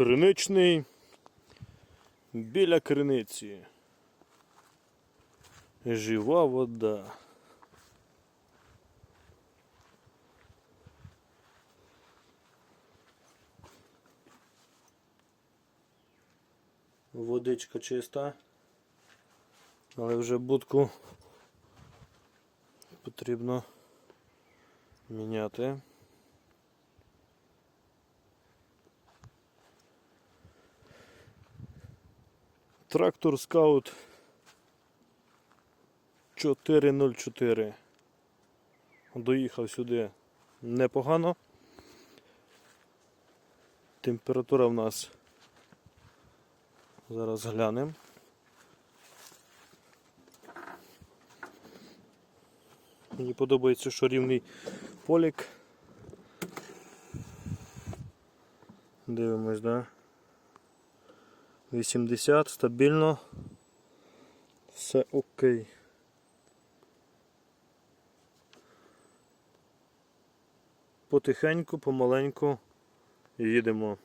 Криничний біля криниці. Жива вода. Водичка чиста, але вже будку потрібно міняти. Трактор скаут 404. Доїхав сюди непогано. Температура в нас зараз глянемо. Мені подобається, що рівний полік. Дивимось, да? 80, стабільно. Все окей. Потихеньку, помаленьку їдемо.